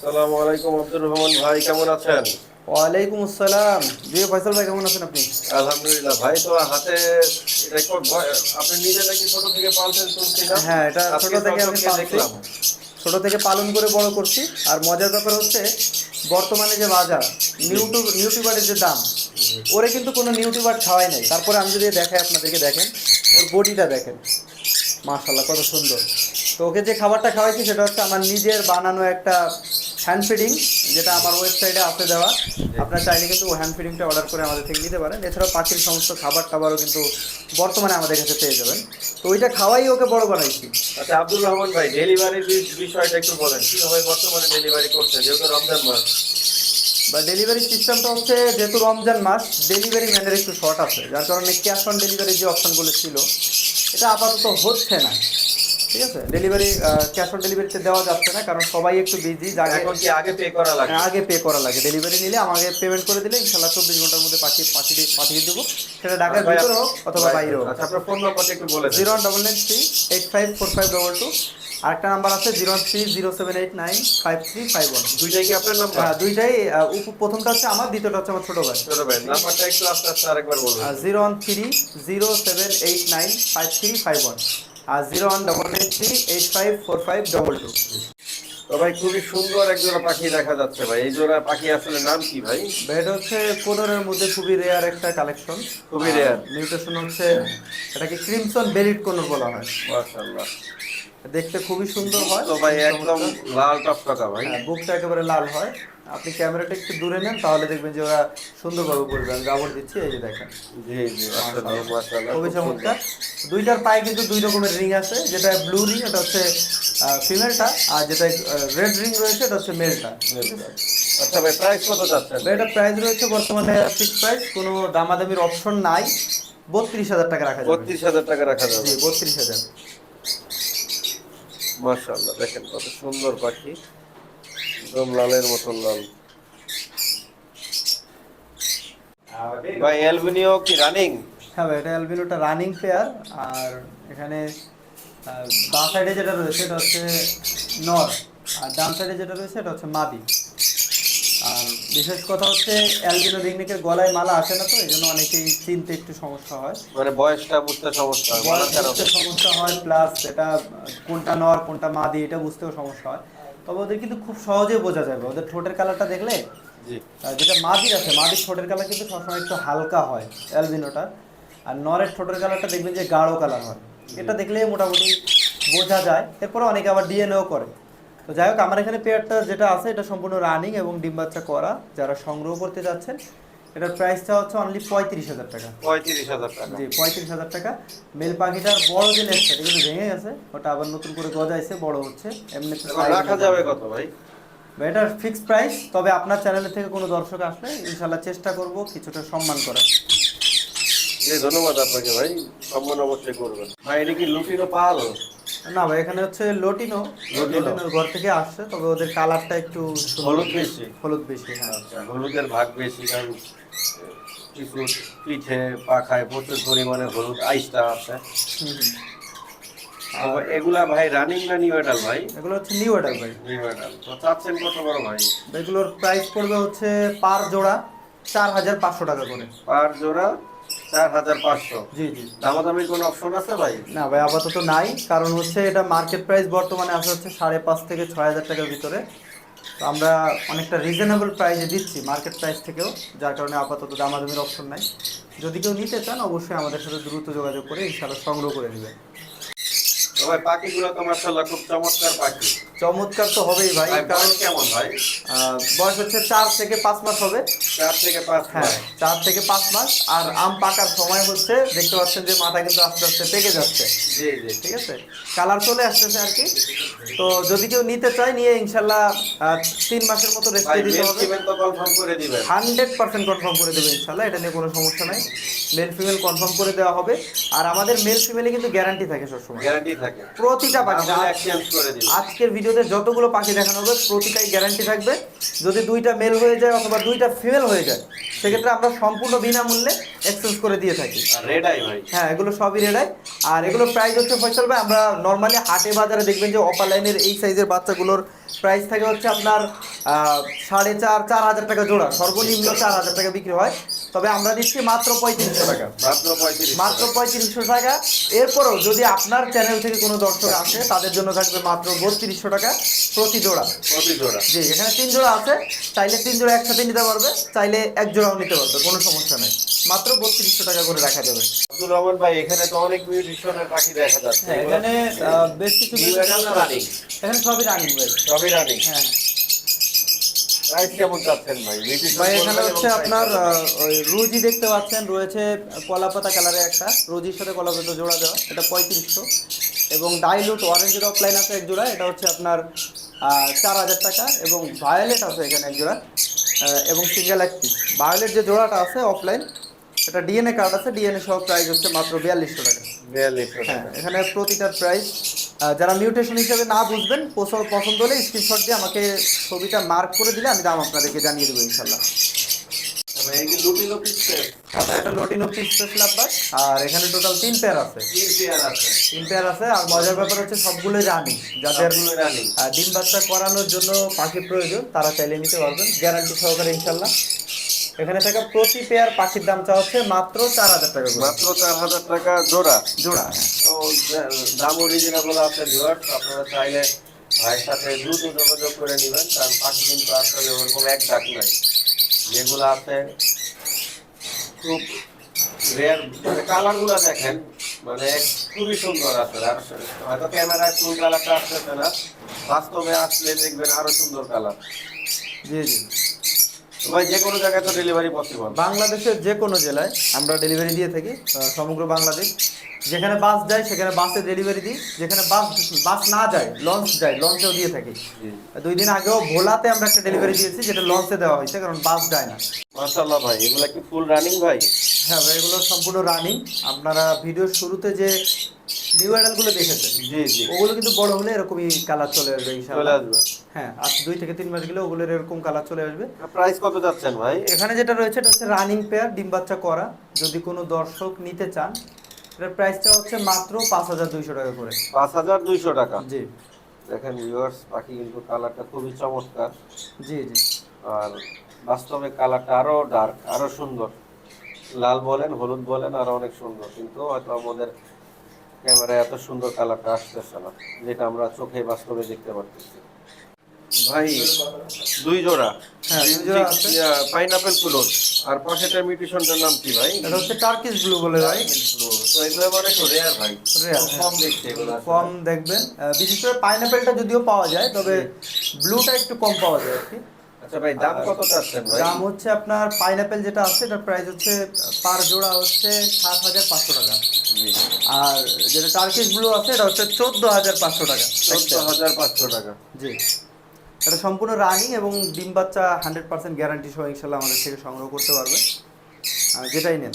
আসসালামু আলাইকুম আব্দুর রহমান ভাই কেমন আছেন? ওয়ালাইকুম আসসালাম। জি ফয়সাল ভাই কেমন আছেন আপনি? আলহামদুলিল্লাহ ভাই তো হাতে রেকর্ড আপনি নিজে নাকি ছোট থেকে পালছেন শুনছি না হ্যাঁ, এটা ছোট থেকে আমি দেখলাম। ছোট থেকে পালন করে বড় করছি। আর মজার ব্যাপার হচ্ছে বর্তমানে যে বাজার নিউটিউব নিউটিউবারের যে দাম ওরে কিন্তু কোনো নিউটিউবার খাওয়াই নাই। তারপরে আমি যদি দেখাই আপনাদেরকে দেখেন ওর বডিটা দেখেন। মাশাল্লাহ কত সুন্দর। তো ওকে যে খাবারটা খাওয়াইছি সেটা হচ্ছে আমার নিজের বানানো একটা হ্যান্ড ফিডিং যেটা আমার ওয়েবসাইটে আছে দেওয়া। আপনারা চাইলে কিন্তু হ্যান্ড ফিডিংটা অর্ডার করে আমাদের থেকে নিতে পারেন। এছাড়াও পাখির সমস্ত খাবার টাবারও কিন্তু বর্তমানে আমাদের কাছে পেয়ে যাবেন। তো ওইটা খাওয়াই ওকে বড় বানাইছি। আচ্ছা আব্দুর রহমান ভাই ডেলিভারির বিষয়টা একটু বলেন। কীভাবে বর্তমানে ডেলিভারি করছে যেহেতু রমজান মাস। বা ডেলিভারি সিস্টেমটা হচ্ছে যেহেতু রমজান মাস ডেলিভারি ম্যানের একটু শর্ট আছে। যার কারণে ক্যাশ অন ডেলিভারি যে অপশনগুলো ছিল এটা আপাতত হচ্ছে না। ঠিক আছে? ডেলিভারি ক্যাশ অন ডেলিভারিতে দেওয়া যাচ্ছে না কারণ সবাই একটু বিজি এখন কি আগে পে করা লাগে? আগে পে করা লাগে। ডেলিভারি নিলে আমাকে পেমেন্ট করে দিলে ইনশাল্লাহ চব্বিশ ঘণ্টার মধ্যে পাঠিয়ে পাঠিয়ে পাঠিয়ে দেবো। সেটা ঢাকার ভিতরে হোক অথবা বাইরে হোক। আচ্ছা আপনার ফোন নাম্বারটা একটু বলে zero one double nine three eight five four five double two. আরেকটা নাম্বার আছে zero one three zero seven eight nine five three five one. দুইটাই কি আপনার নাম্বার হ্যাঁ দুইটাই প্রথমটা হচ্ছে আমার দ্বিতীয়টা হচ্ছে আমার ছোট ভাই। ছোট ভাই নাম্বারটা একটু আস্তে আস্তে আরেকবার বলবেন zero one three zero seven eight nine five three five one. আর zero one double nine three eight five four five double two তো ভাই খুবই সুন্দর এক জোড়া পাখি দেখা যাচ্ছে ভাই। এই জোড়া পাখি আসলে নাম কি ভাই? এটা হচ্ছে কোনরের মধ্যে খুবই রেয়ার একটা কালেকশন খুবই rare। মিউটেশন হচ্ছে এটাকে ক্রিমসন বেরিড কোনর বলা হয়। মাশাআল্লাহ। দেখতে খুবই সুন্দর হয়। তো ভাই একদম লাল টকটকা ভাই। হ্যাঁ, বুকটা একেবারে লাল হয়। আপনি ক্যামেরাটা একটু দূরে নেন তাহলে দেখবেন যে ওরা সুন্দরভাবে করবে আমি গাবর দিচ্ছি এই যে দেখেন। খুবই চমৎকার। দুইটার পায়ে কিন্তু দুই রকমের রিং আছে যেটা ব্লু রিং এটা হচ্ছে ফিমেলটা আর যেটা রেড রিং রয়েছে এটা হচ্ছে মেলটা আচ্ছা ভাই প্রাইস কত যাচ্ছে? এটা প্রাইস রয়েছে বর্তমানে ফিক্স প্রাইস কোনো দামাদামির অপশন নাই। বত্রিশ হাজার টাকা রাখা যাবে। বত্রিশ হাজার টাকা রাখা যাবে। জি বত্রিশ হাজার। মাশাআল্লাহ দেখেন কত সুন্দর পাখি। একদম লালের মতন লাল। ভাই অ্যালবিনিও কি রানিং হ্যাঁ ভাই এটা অ্যালবিনোটা রানিং পেয়ার আর এখানে বাঁ সাইডে যেটা রয়েছে এটা হচ্ছে নর আর ডান সাইডে যেটা রয়েছে এটা হচ্ছে মাদি আর বিশেষ কথা হচ্ছে অ্যালবিনো রিংনিকের গলায় মালা আসে না তো এই জন্য অনেকেই চিনতে একটু সমস্যা হয়। মানে বয়সটা বুঝতে সমস্যা হয় সমস্যা হয় প্লাস এটা কোনটা নর কোনটা মাদি এটা বুঝতেও সমস্যা হয়। তবে ওদের কিন্তু খুব সহজে বোঝা যাবে। ওদের ঠোঁটের কালারটা দেখলে? আর যেটা মাদির আছে মাদির ঠোঁটের কালার কিন্তু সবসময় একটু হালকা হয় অ্যালবিনোটা আর নরের ঠোঁটের কালারটা দেখবেন যে গাঢ় কালার হয়। এটা দেখলেই মোটামুটি বোঝা যায়। এরপরে অনেকে আবার ডিএনএও করে। তো যাই হোক আমার এখানে পেয়ারটা যেটা আছে এটা সম্পূর্ণ রানিং এবং ডিম বাচ্চা করা। যারা সংগ্রহ করতে যাচ্ছেন এটার প্রাইসটা হচ্ছে অনলি পঁয়ত্রিশ হাজার টাকা। পঁয়ত্রিশ হাজার টাকা। জি পঁয়ত্রিশ হাজার টাকা। মেল পাখিটার বড় যে লেজটা এটা কিন্তু ভেঙে গেছে ওটা আবার নতুন করে গজাইছে বড় হচ্ছে এমনি রাখা যাবে কত ভাই? এটার ফিক্সড প্রাইস তবে আপনার চ্যানেলের থেকে কোনো দর্শক আসলে ইনশাল্লাহ চেষ্টা করব কিছুটা সম্মান করার। ধন্যবাদ আপনাকে ভাই। সম্মান অবশ্যই করবেন। ভাই এটা কি লুটিনো পাল? না ভাই এখানে হচ্ছে লটিনো। লটিনো। লটিনোর ঘর থেকে আসছে তবে ওদের কালারটা একটু হলুদ বেশি। হলুদ বেশি হ্যাঁ। আচ্ছা হলুদের ভাগ বেশি কারণ কিছু পিঠে পাখায় প্রচুর পরিমাণে হলুদ আইসটা আছে। এগুলা ভাই রানিং না নিউ এডাল ভাই? এগুলো হচ্ছে নিউ অর্ডার ভাই। নিউ এডাল তো চাচ্ছেন কত বড় ভাই? এগুলোর প্রাইস পড়বে হচ্ছে পার জোড়া চার হাজার পাঁচশো টাকা করে। পার জোড়া চার হাজার পাঁচশো। জি জি। দামাদামির কোনো অপশন আছে ভাই? না ভাই আপাতত নাই। কারণ হচ্ছে এটা মার্কেট প্রাইস বর্তমানে আছে হচ্ছে সাড়ে পাঁচ থেকে ছয় হাজার টাকার ভিতরে। তো আমরা অনেকটা রিজনেবল প্রাইসে দিচ্ছি মার্কেট প্রাইস থেকেও যার কারণে আপাতত দামাদামির অপশন নাই। যদি কেউ নিতে চান অবশ্যই আমাদের সাথে দ্রুত যোগাযোগ করে ইনশাআল্লাহ সংগ্রহ করে নেবেন। তো পাখিগুলো তো মার্শাল্লাহ খুব চমৎকার পাখি। চমৎকার তো হবেই ভাই কারণ কেমন ভাই? বয়স হচ্ছে চার থেকে পাঁচ মাস হবে। চার থেকে পাঁচ হ্যাঁ চার থেকে পাঁচ মাস। আর আম পাকার সময় হচ্ছে দেখতে পাচ্ছেন যে মাথা কিন্তু আস্তে আস্তে পেকে যাচ্ছে। জি জি। ঠিক আছে? কালার চলে আসতেছে আর কি। তো যদি কেউ নিতে চায় নিয়ে ইনশাল্লাহ তিন মাসের মতো রেস্টে দিতে হবে। কনফার্ম করে দিবেন। হান্ড্রেড পার্সেন্ট কনফার্ম করে দেবে ইনশাল্লাহ এটা নিয়ে কোনো সমস্যা নাই। মেল ফিমেল কনফার্ম করে দেওয়া হবে। আর আমাদের মেল ফিমেলে কিন্তু গ্যারান্টি থাকে সবসময়। গ্যারান্টি থাকে। প্রতিটা পাখি আজকের ভিডিওতে যতগুলো পাখি দেখানো হবে প্রতিটাই গ্যারান্টি থাকবে। যদি দুইটা মেল হয়ে যায় অথবা দুইটা ফিমেল হয়ে যায় সেক্ষেত্রে আমরা সম্পূর্ণ বিনামূল্যে এক্সচেঞ্জ করে দিয়ে থাকি। আর রেড আই ভাই। হ্যাঁ এগুলো সবই রেডাই আর এগুলোর প্রাইস হচ্ছে ফয়সাল ভাই আমরা নর্মালি হাটে বাজারে দেখবেন যে অপার লাইনের এই সাইজের বাচ্চাগুলোর প্রাইস থাকে হচ্ছে আপনার সাড়ে চার চার হাজার টাকা জোড়া। সর্বনিম্ন চার হাজার টাকা বিক্রি হয়। তবে আমরা দিচ্ছি মাত্র পঁয়ত্রিশশো টাকা। মাত্র পঁয়ত্রিশ মাত্র পঁয়ত্রিশশো টাকা। এরপরও যদি আপনার চ্যানেল থেকে কোনো দর্শক আসে তাদের জন্য থাকবে মাত্র বত্রিশশো টাকা প্রতি জোড়া। প্রতি জোড়া। জি এখানে তিন জোড়া আছে। চাইলে তিন জোড়া একসাথে নিতে পারবে চাইলে এক জোড়াও নিতে পারবে কোনো সমস্যা নেই। মাত্র বত্রিশশো টাকা করে রাখা যাবে। আব্দুর রহমান ভাই এখানে তো অনেক মিউটিশনের পাখি দেখা যাচ্ছে। হ্যাঁ এখানে বেশ কিছু? এখানে সবই রানিং ভাই। সবই রানিং। হ্যাঁ। প্রাইস কেমন চাচ্ছেন ভাই? ভাই এখানে হচ্ছে আপনার ওই রুজি দেখতে পাচ্ছেন রয়েছে কলাপাতা কালারের একটা। রুজির সাথে কলাপাতা জোড়া দেওয়া এটা পঁয়ত্রিশশো। এবং ডাইলুট অরেঞ্জের অফলাইন আছে এক জোড়া এটা হচ্ছে আপনার চার হাজার টাকা। এবং ভায়োলেট আছে এখানে এক জোড়া এবং সিঙ্গেল এক পিস ভায়োলেট যে জোড়াটা আছে অফলাইন এটা ডিএনএ কার্ড আছে ডিএনএ সহ প্রাইস হচ্ছে মাত্র বিয়াল্লিশশো টাকা। বিয়াল্লিশশো হ্যাঁ এখানে প্রতিটার প্রাইস যারা মিউটেশন হিসেবে না বুঝবেন পছন্দ পছন্দ হলে স্ক্রিনশট দিয়ে আমাকে ছবিটা মার্ক করে দিলে আমি দাম আপনাদেরকে জানিয়ে দেবো ইনশাল্লাহ আর এখানে টোটাল তিন পেয়ার আছে। তিন পেয়ার আছে। আর মজার ব্যাপার হচ্ছে সবগুলোই রানি যাদের ডিম বাচ্চা করানোর জন্য পাখি প্রয়োজন তারা চাইলে নিতে পারবেন গ্যারান্টি সহকারে ইনশাল্লাহ এখানে থাকা প্রতি পেয়ার পাখির দাম চা হচ্ছে মাত্র চার হাজার টাকা মাত্র চার হাজার টাকা জোড়া। জোড়া। তো দাম অরিজিনেবল আছে ভিউয়ার্স আপনারা চাইলে ভাইয়ের সাথে দ্রুত যোগাযোগ করে নেবেন কারণ পাখি কিন্তু আসলে ওরকম এক ডাক নাই। যেগুলো আছে খুব রেয়ার মানে কালারগুলো দেখেন মানে খুবই সুন্দর আছে। আর হয়তো ক্যামেরায় কোন কালারটা আসতেছে না বাস্তবে আসলে দেখবেন আরও সুন্দর কালার জি জি। ভাই যে কোনো জায়গায় তো ডেলিভারি পসিবল বাংলাদেশের যে কোনো জেলায় আমরা ডেলিভারি দিয়ে থাকি সমগ্র বাংলাদেশ। যেখানে বাস যায় সেখানে বাসে ডেলিভারি দিই। যেখানে বাস বাস না যায় লঞ্চ যায় লঞ্চেও দিয়ে থাকি। দুই দিন আগেও ভোলাতে আমরা একটা ডেলিভারি দিয়েছি যেটা লঞ্চে দেওয়া হয়েছে কারণ বাস যায় না। মাশাআল্লাহ ভাই এগুলা কি ফুল রানিং ভাই? হ্যাঁ ভাই, এগুলো সম্পূর্ণ রানিং আপনারা ভিডিওর শুরুতে যে নিউ অ্যাডালগুলো দেখেছেন জি জি। ওগুলো কিন্তু বড় হলে এরকমই কালার চলে আসবে চলে আসবে। হ্যাঁ আজ দুই থেকে তিন মাস গেলে ওগুলোর এরকম কালার চলে আসবে। প্রাইস কত যাচ্ছেন ভাই? এখানে যেটা রয়েছে এটা হচ্ছে রানিং পেয়ার ডিম বাচ্চা করা। যদি কোনো দর্শক নিতে চান এটার প্রাইসটা হচ্ছে মাত্র পাঁচ হাজার দুইশো টাকা করে। পাঁচ হাজার দুইশো টাকা? জি। দেখেন ভিউয়ার্স পাখি কিন্তু কালারটা খুবই চমৎকার। জি জি। আর বাস্তবে কালারটা আরও ডার্ক আরও সুন্দর। লাল বলেন হলুদ বলেন আরও অনেক সুন্দর। কিন্তু হয়তো আমাদের ক্যামেরায় এত সুন্দর কালারটা আসতেছে না যেটা আমরা চোখে বাস্তবে দেখতে পারতেছি। ভাই দুই জোড়া। হ্যাঁ, দুই জোড়া আছে। পাইনাপেল ফুলন আর পাশেটার মিউটেশনটার নাম কি ভাই? এটা হচ্ছে টার্কিশ ব্লু বলে ভাই। তো এগুলো মানে তো রেয়ার ভাই। খুব কম দেখছি এগুলো আসলে। কম দেখবেন। বিশেষ করে পাইনাপেলটা যদিও পাওয়া যায় তবে ব্লুটা একটু কম পাওয়া যায় আর কি। আচ্ছা ভাই দাম কত চাচ্ছেন ভাই? দাম হচ্ছে আপনার পাইনাপেল যেটা আছে এটার প্রাইস হচ্ছে পার জোড়া হচ্ছে সাত হাজার পাঁচশো টাকা। আর যেটা টার্কিশ ব্লু আছে এটা হচ্ছে চোদ্দ হাজার পাঁচশো টাকা। চোদ্দ হাজার পাঁচশো টাকা। জি। এটা সম্পূর্ণ রানিং এবং ডিম বাচ্চা হান্ড্রেড পার্সেন্ট গ্যারান্টি সহ ইনশাল্লাহ আমাদের থেকে সংগ্রহ করতে পারবে। যেটাই নেন।